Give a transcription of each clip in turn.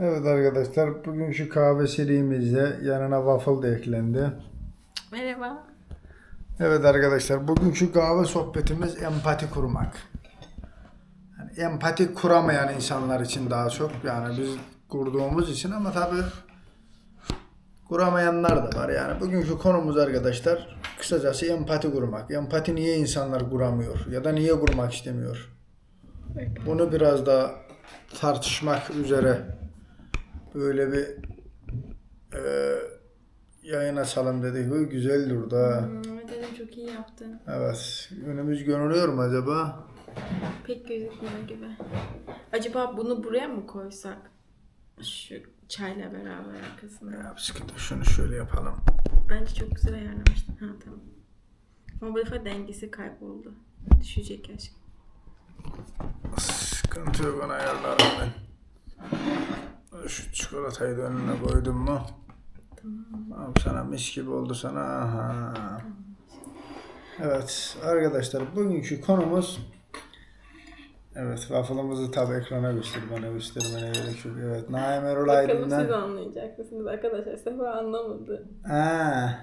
Evet arkadaşlar bugünkü kahve serimizde yanına waffle da eklendi. Merhaba. Evet arkadaşlar bugünkü kahve sohbetimiz empati kurmak. Yani empati kuramayan insanlar için daha çok yani biz kurduğumuz için ama tabi kuramayanlar da var yani. Bugünkü konumuz arkadaşlar kısacası empati kurmak. Empati niye insanlar kuramıyor ya da niye kurmak istemiyor? Bunu biraz da tartışmak üzere böyle bir e, yayın açalım dedik. Bu güzel durdu ha. Hmm, dedim çok iyi yaptın. Evet. Önümüz görünüyor mu acaba? Pek gözükmüyor gibi. Acaba bunu buraya mı koysak? Şu çayla beraber arkasına. Ya sıkıntı şunu şöyle yapalım. Bence çok güzel ayarlamıştın. Ha tamam. Ama bu defa dengesi kayboldu. Düşecek aşkım. Sıkıntı yok ona ayarlarım ben. Şu çikolatayı da önüne koydum mu? Tamam. sana mis gibi oldu sana. Aha. Evet arkadaşlar bugünkü konumuz Evet waffle'ımızı tabi ekrana göster bana göstermene gerek yok. Evet Naim Erol Bakalım Aydın'dan siz anlayacak mısınız arkadaşlar? Sefa anlamadı. Ha.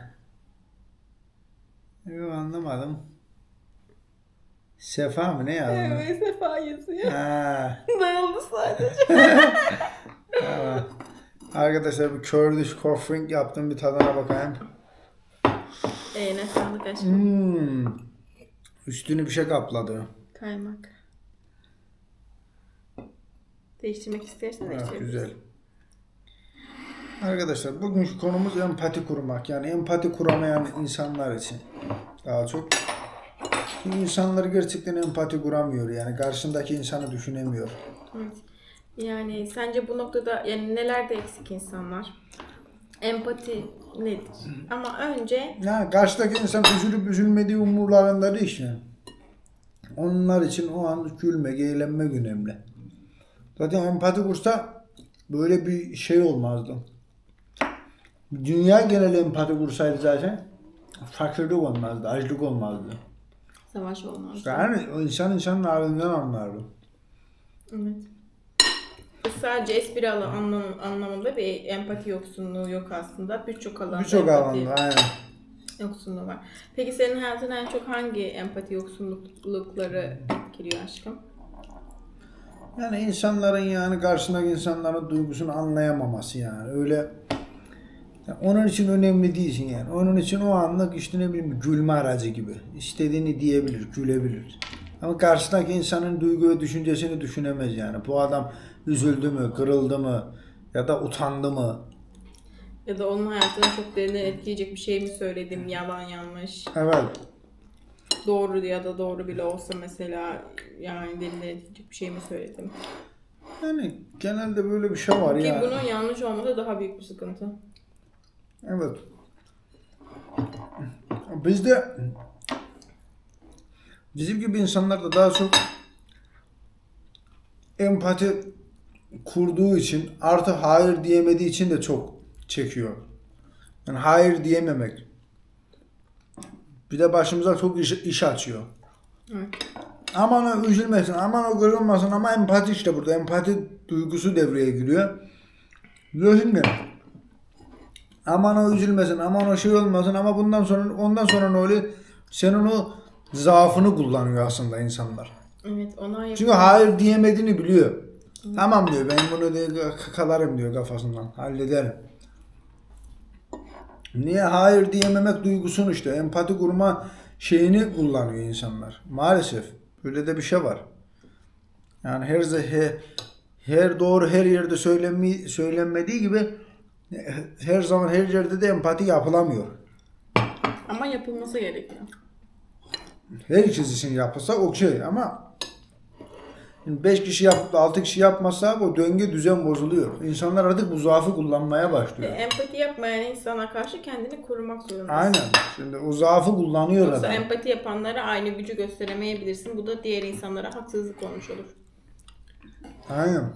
Yok anlamadım. Sefa mı ne yazdın? Evet Sefa yazıyor. Ha. Dağıldı sadece. Arkadaşlar bir Kurdish coffee yaptım bir tadına bakayım. Eğne sağlık aşkım. Hmm. Üstünü bir şey kapladı. Kaymak. Değiştirmek istersen Ha, değiştirebilirsin. güzel. Arkadaşlar bugünkü konumuz empati kurmak. Yani empati kuramayan insanlar için daha çok. Çünkü insanlar gerçekten empati kuramıyor. Yani karşındaki insanı düşünemiyor. Evet. Yani sence bu noktada yani nelerde eksik insanlar? Empati nedir? Ama önce Yani karşıdaki insan üzülüp üzülmediği umurlarında değil işte. Onlar için o an gülmek, eğlenmek önemli. Zaten empati kursa böyle bir şey olmazdı. Dünya genel empati kursaydı zaten fakirlik olmazdı, açlık olmazdı. savaş olmaz. Yani insan insanın halinden anlardı. Evet. Sadece espri alan anlam, anlamında bir empati yoksunluğu yok aslında. Birçok alanda Birçok empati alanda aynen. yoksunluğu var. Peki senin hayatına en çok hangi empati yoksunlukları etkiliyor aşkım? Yani insanların yani karşındaki insanların duygusunu anlayamaması yani. Öyle ya onun için önemli değilsin yani. Onun için o anlık işte ne bileyim gülme aracı gibi. İstediğini diyebilir, gülebilir. Ama karşıdaki insanın duygu ve düşüncesini düşünemez yani. Bu adam üzüldü mü, kırıldı mı ya da utandı mı? Ya da onun hayatını çok derinden etkileyecek bir şey mi söyledim? Yalan yanlış. Evet. Doğru ya da doğru bile olsa mesela yani derinden etkileyecek bir şey mi söyledim? Yani genelde böyle bir şey var Ki bunun yanlış olması daha büyük bir sıkıntı. Evet. Bizde bizim gibi insanlar da daha çok empati kurduğu için artı hayır diyemediği için de çok çekiyor. Yani hayır diyememek. Bir de başımıza çok iş, iş açıyor. Evet. Aman o üzülmesin, aman o kırılmasın ama empati işte burada. Empati duygusu devreye giriyor. Diyorsun ki aman o üzülmesin, aman o şey olmasın ama bundan sonra ondan sonra ne oluyor? Senin o zaafını kullanıyor aslında insanlar. Evet ona yakın. Çünkü hayır diyemediğini biliyor. Tamam diyor ben bunu diyor, kakalarım diyor kafasından. Hallederim. Niye hayır diyememek duygusunu işte empati kurma şeyini kullanıyor insanlar. Maalesef böyle de bir şey var. Yani her ze- her doğru her yerde söylenmi, söylenmediği gibi her zaman her yerde de empati yapılamıyor. Ama yapılması gerekiyor. Herkes için yapılsa okey ama 5 kişi yapıp da 6 kişi yapmazsa o döngü düzen bozuluyor. İnsanlar artık bu zaafı kullanmaya başlıyor. Empati yapmayan insana karşı kendini korumak zorundasın. Aynen. Şimdi o zaafı kullanıyor Yoksa adam. empati yapanlara aynı gücü gösteremeyebilirsin. Bu da diğer insanlara haksızlık olmuş olur. Aynen.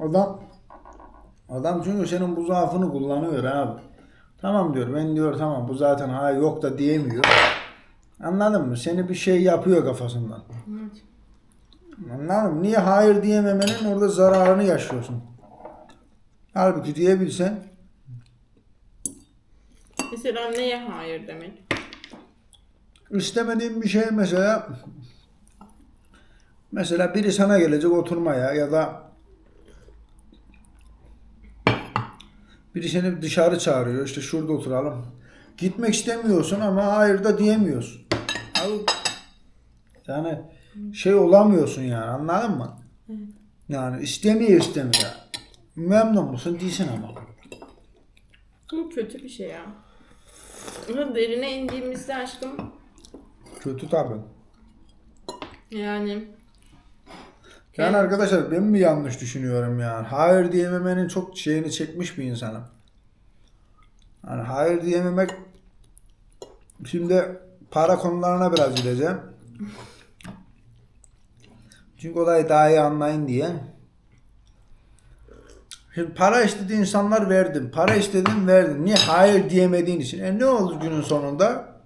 Adam adam çünkü senin bu zaafını kullanıyor abi. Tamam diyor ben diyor tamam bu zaten ha yok da diyemiyor. Anladın mı? Seni bir şey yapıyor kafasından. Evet. Anladın mı? Niye hayır diyememenin orada zararını yaşıyorsun. Halbuki diyebilsen Mesela neye hayır demek? istemediğin bir şey mesela mesela biri sana gelecek oturmaya ya da biri seni dışarı çağırıyor işte şurada oturalım. Gitmek istemiyorsun ama hayır da diyemiyorsun. Yani şey olamıyorsun yani anladın mı? Yani istemiyor istemiyor. Memnun musun? Değilsin ama. Bu kötü bir şey ya. Ama derine indiğimizde aşkım Kötü tabii. yani Yani arkadaşlar ben mi yanlış düşünüyorum yani? Hayır diyememenin çok şeyini çekmiş bir insanım. Yani hayır diyememek şimdi para konularına biraz gireceğim. Çünkü olayı daha iyi anlayın diye. Şimdi para istedi insanlar verdim. Para istedim verdim. Niye hayır diyemediğin için? E ne oldu günün sonunda?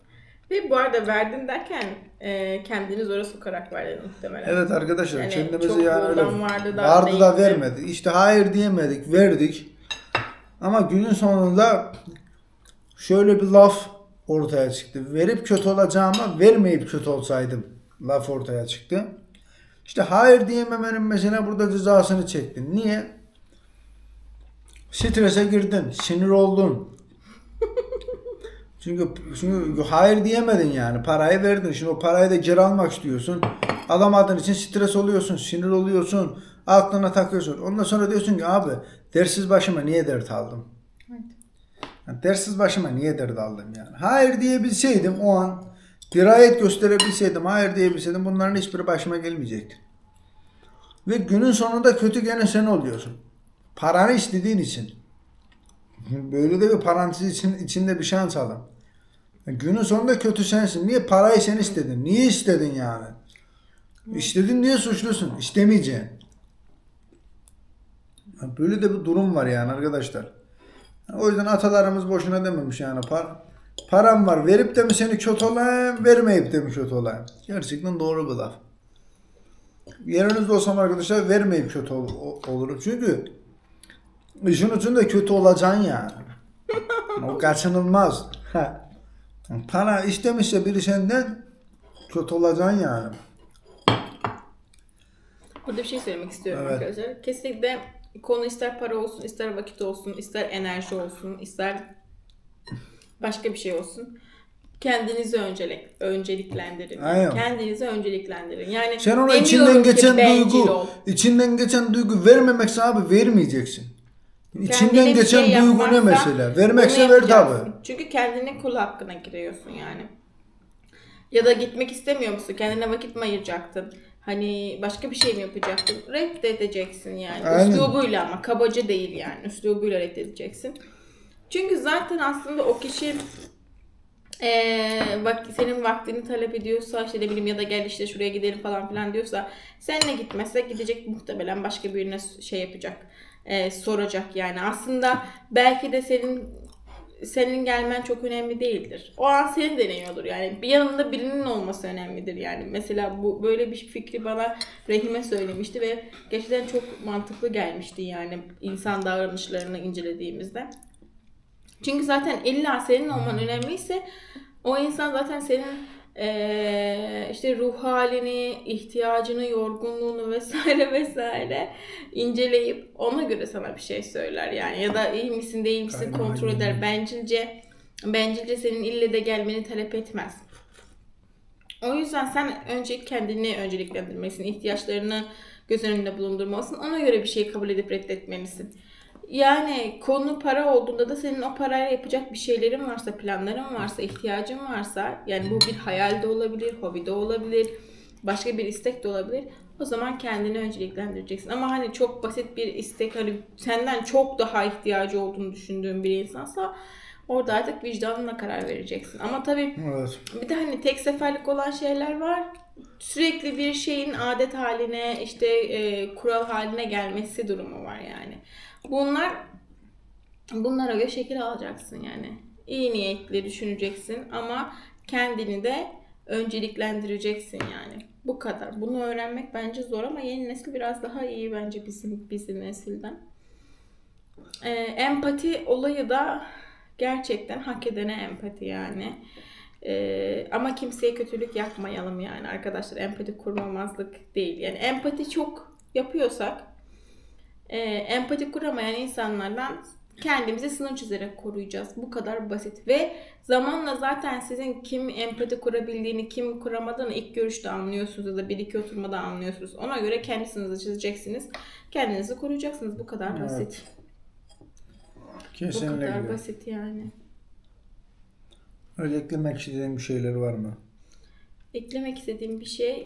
ve bu arada verdin derken e, kendini zora sokarak verdin muhtemelen. Evet arkadaşlar Yani kendimizi yani öyle vardı da vardı da vermedik. İşte hayır diyemedik, verdik. Ama günün sonunda şöyle bir laf ortaya çıktı. Verip kötü olacağıma vermeyip kötü olsaydım laf ortaya çıktı. İşte hayır diyememenin mesela burada cezasını çektin. Niye? Strese girdin, sinir oldun. Çünkü çünkü hayır diyemedin yani. Parayı verdin. Şimdi o parayı da geri almak istiyorsun. Alamadığın için stres oluyorsun, sinir oluyorsun. Aklına takıyorsun. Ondan sonra diyorsun ki abi dersiz başıma niye dert aldım? Yani dersiz başıma niye dert aldım yani? Hayır diyebilseydim o an dirayet gösterebilseydim, hayır diyebilseydim bunların hiçbiri başıma gelmeyecekti. Ve günün sonunda kötü gene sen oluyorsun. Paranı istediğin için. Böyle de bir parantez için, içinde bir şans alın. Günün sonunda kötü sensin. Niye parayı sen istedin? Niye istedin yani? İstedin diye suçlusun. İstemeyeceksin. Böyle de bir durum var yani arkadaşlar. O yüzden atalarımız boşuna dememiş yani. Par param var. Verip de mi seni kötü olayım, vermeyip de mi kötü olayım? Gerçekten doğru bir laf. Yerinizde olsam arkadaşlar vermeyip kötü ol- olurum. Çünkü işin ucunda kötü olacaksın yani. o kaçınılmaz. Ha. Para istemişse biri senden kötü olacaksın yani. Burada bir şey söylemek istiyorum Evet. arkadaşlar. Kesinlikle konu ister para olsun, ister vakit olsun, ister enerji olsun, ister başka bir şey olsun. Kendinizi öncelik, önceliklendirin. Aynen. Kendinizi önceliklendirin. Yani Sen ona içinden geçen duygu, ol. içinden geçen duygu vermemekse abi vermeyeceksin. İçinden Kendine bir geçen şey duygu ne mesela? Vermekse ver tabi. Çünkü kendine kul hakkına giriyorsun yani. Ya da gitmek istemiyor musun? Kendine vakit mi ayıracaktın? Hani başka bir şey mi yapacaktın? Reddedeceksin yani. Aynen. Üslubuyla ama kabaca değil yani. Üslubuyla reddedeceksin. Çünkü zaten aslında o kişi eee bak senin vaktini talep ediyorsa işte ne bileyim ya da gel işte şuraya gidelim falan filan diyorsa seninle gitmezse gidecek muhtemelen başka birine şey yapacak eee, soracak yani aslında belki de senin senin gelmen çok önemli değildir. O an seni deniyordur yani. Bir yanında birinin olması önemlidir yani. Mesela bu böyle bir fikri bana Rahime söylemişti ve gerçekten çok mantıklı gelmişti yani insan davranışlarını incelediğimizde. Çünkü zaten illa senin olman önemliyse o insan zaten senin eee, işte ruh halini, ihtiyacını, yorgunluğunu vesaire vesaire inceleyip ona göre sana bir şey söyler yani ya da iyi misin değil misin Aynen, kontrol aynen. eder. Bencilce bencilce senin ille de gelmeni talep etmez. O yüzden sen önce kendini önceliklendirmelisin. ihtiyaçlarını göz önünde bulundurmalısın. Ona göre bir şeyi kabul edip reddetmelisin. Yani konu para olduğunda da senin o parayla yapacak bir şeylerin varsa, planların varsa, ihtiyacın varsa yani bu bir hayal de olabilir, hobi de olabilir, başka bir istek de olabilir. O zaman kendini önceliklendireceksin. Ama hani çok basit bir istek hani senden çok daha ihtiyacı olduğunu düşündüğün bir insansa orada artık vicdanına karar vereceksin. Ama tabii Evet. bir de hani tek seferlik olan şeyler var. Sürekli bir şeyin adet haline, işte e, kural haline gelmesi durumu var yani. Bunlar bunlara göre şekil alacaksın yani. İyi niyetli düşüneceksin ama kendini de önceliklendireceksin yani. Bu kadar. Bunu öğrenmek bence zor ama yeni nesil biraz daha iyi bence bizim bizim nesilden. Ee, empati olayı da gerçekten hak edene empati yani. Ee, ama kimseye kötülük yapmayalım yani arkadaşlar. Empati kurmamazlık değil. Yani empati çok yapıyorsak e, empati kuramayan insanlardan kendimizi sınır çizerek koruyacağız. Bu kadar basit. Ve zamanla zaten sizin kim empati kurabildiğini, kim kuramadığını ilk görüşte anlıyorsunuz ya da bir iki oturmada anlıyorsunuz. Ona göre kendi sınırınızı çizeceksiniz. Kendinizi koruyacaksınız. Bu kadar Evet. Basit. Bu Kesinlikle. kadar basit yani. Öyle eklemek istediğin bir şeyler var mı? Eklemek istediğim bir şey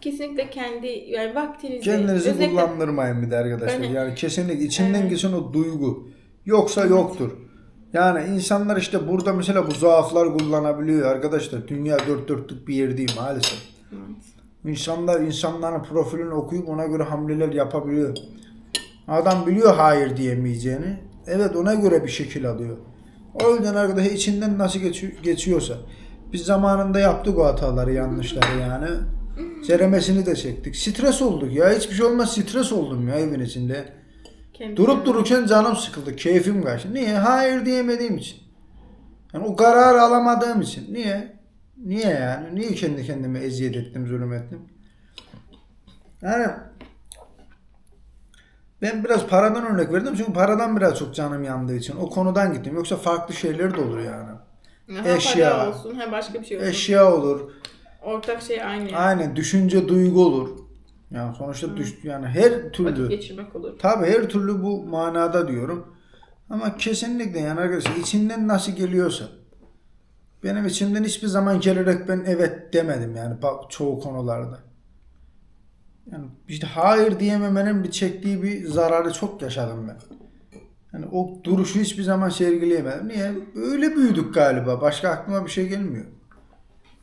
kesinlikle kendi yani vaktinizi Kendinizi özellikle- kullandırmayın bir de arkadaşlar. Öyle. Yani kesinlikle içinden Evet. geçen o duygu. Yoksa yoktur. Yani insanlar işte burada mesela bu zaaflar kullanabiliyor arkadaşlar. Dünya dört dörtlük bir yer değil maalesef. Evet. İnsanlar insanların profilini okuyup ona göre hamleler yapabiliyor. Adam biliyor hayır diyemeyeceğini. Evet ona göre bir şekil alıyor. O yüzden arkadaşlar içinden nasıl geçi- geçiyorsa. Biz zamanında yaptık o hataları, yanlışları yani. Ceremesini de çektik. Stres olduk ya. Hiçbir şey olmaz stres oldum ya evin içinde. Kendi Durup dururken canım sıkıldı. Keyfim kaçtı. Niye? Hayır diyemediğim için. Yani o kararı alamadığım için. Niye? Niye yani? Niye kendi kendime eziyet ettim, zulüm ettim? Yani ben biraz paradan örnek verdim çünkü paradan biraz çok canım yandığı için. O konudan gittim. Yoksa farklı şeyler de olur yani. Ha, Eşya. para olsun, ha başka bir şey olsun. Eşya olur. Ortak şey aynı. Aynen düşünce, duygu olur. Yani sonuçta düş, yani her Vakit türlü geçirmek olur. Tabi her türlü bu manada diyorum. Ama kesinlikle yani arkadaşlar içinden nasıl geliyorsa. Benim içimden hiçbir zaman gelerek ben evet demedim yani çoğu konularda. Yani işte hayır diyememenin bir çektiği bir zararı çok yaşadım ben. Yani o duruşu hiçbir zaman sergileyemedim. Niye? Öyle büyüdük galiba. Başka aklıma bir şey gelmiyor.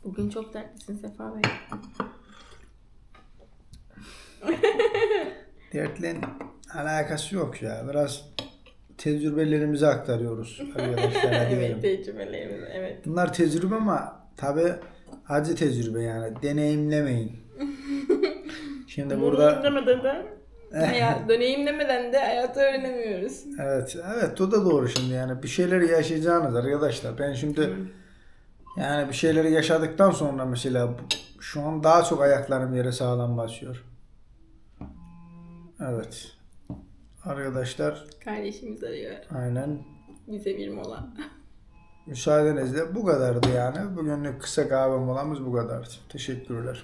Bugün çok dertlisin Sefa Bey. Dertle alakası yok ya. Biraz tecrübelerimizi aktarıyoruz diyelim. evet tecrübelerimiz evet. Bunlar tecrübe ama tabi acı tecrübe yani. Deneyimlemeyin. Şimdi burada Deneyimlemeden de hayat, deneyimlemeden de hayatı öğrenemiyoruz. evet evet o da doğru şimdi yani bir şeyleri yaşayacağınız arkadaşlar. Ben şimdi yani bir şeyleri yaşadıktan sonra mesela şu an daha çok ayaklarım yere sağlam basıyor. Evet. Arkadaşlar Kardeşimiz arıyor. aynen Bize bir mola. müsaadenizle bu kadardı yani. Bugünlük kısa kahve molamız bu kadardı. Teşekkürler.